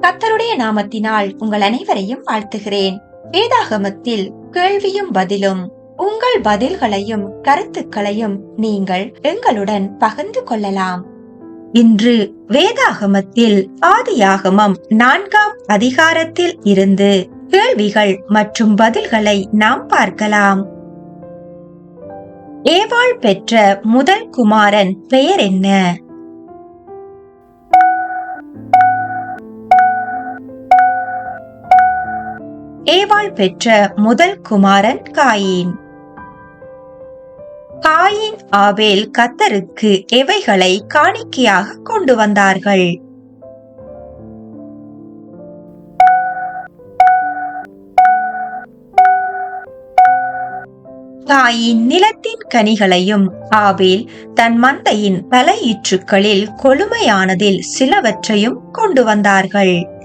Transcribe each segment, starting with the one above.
கத்தருடைய நாமத்தினால் உங்கள் அனைவரையும் வாழ்த்துகிறேன். வேதாகமத்தில் கேள்வியும் பதிலும் உங்கள் பதில்களையும் கருத்துக்களையும் நீங்கள் எங்களுடன் பகிர்ந்து கொள்ளலாம். இன்று வேதாகமத்தில் ஆதியாகமம் நான்காம் அதிகாரத்தில் இருந்து கேள்விகள் மற்றும் பதில்களை நாம் பார்க்கலாம். ஏவாள் பெற்ற முதல் குமாரன் பெயர் என்ன? ஏவாள் பெற்ற முதல் குமாரன் காயின். காயின் ஆபேல் கத்தருக்கு எவைகளை காணிக்கையாக கொண்டு வந்தார்கள்? காயின் நிலத்தின் கனிகளையும் ஆபேல் தன் மந்தையின் பல கொழுமையானதில் சிலவற்றையும் கொண்டு வந்தார்கள்.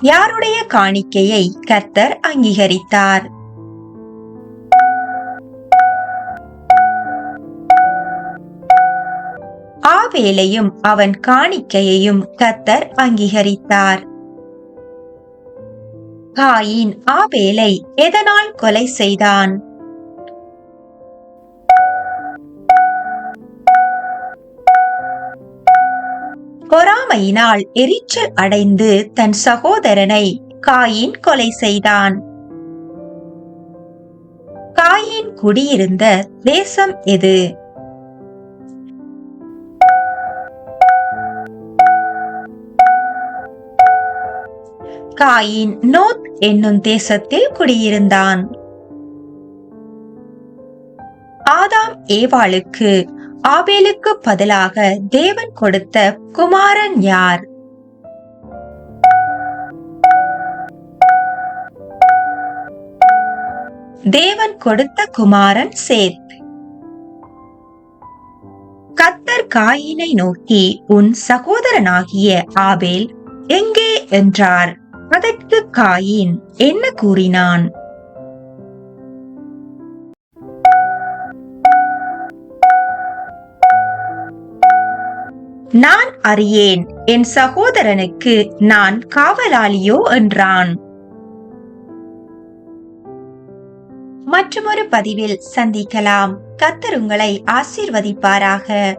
யாருடைய காணிக்கையை கர்த்தர் அங்கீகரித்தார்? ஆவேலையும் அவன் காணிக்கையையும் கர்த்தர் அங்கீகரித்தார். காயின் ஆவேலை எதனால் கொலை செய்தான்? பொறாமையினால் எரிச்சல் அடைந்து தன் சகோதரனை காயின் கொலை செய்தான். காயின் குடியிருந்த தேசம் எது? காயின் நோத் என்னும் தேசத்தில் குடியிருந்தான். ஆதாம் ஏவாளுக்கு ஆபேலுக்கு பதிலாக தேவன் கொடுத்த குமாரன் யார்? தேவன் கொடுத்த குமாரன் சேத். கத்தர் காயினை நோக்கி உன் சகோதரனாகிய ஆபேல் எங்கே? என்றார். அதற்கு காயின் என்ன கூறினான்? நான் அறியேன். என் சகோதரனுக்கு நான் காவலாளியோ என்றான். மற்றொரு பதிவில் சந்திக்கலாம். கத்தர் உங்களை ஆசீர்வதிப்பாராக.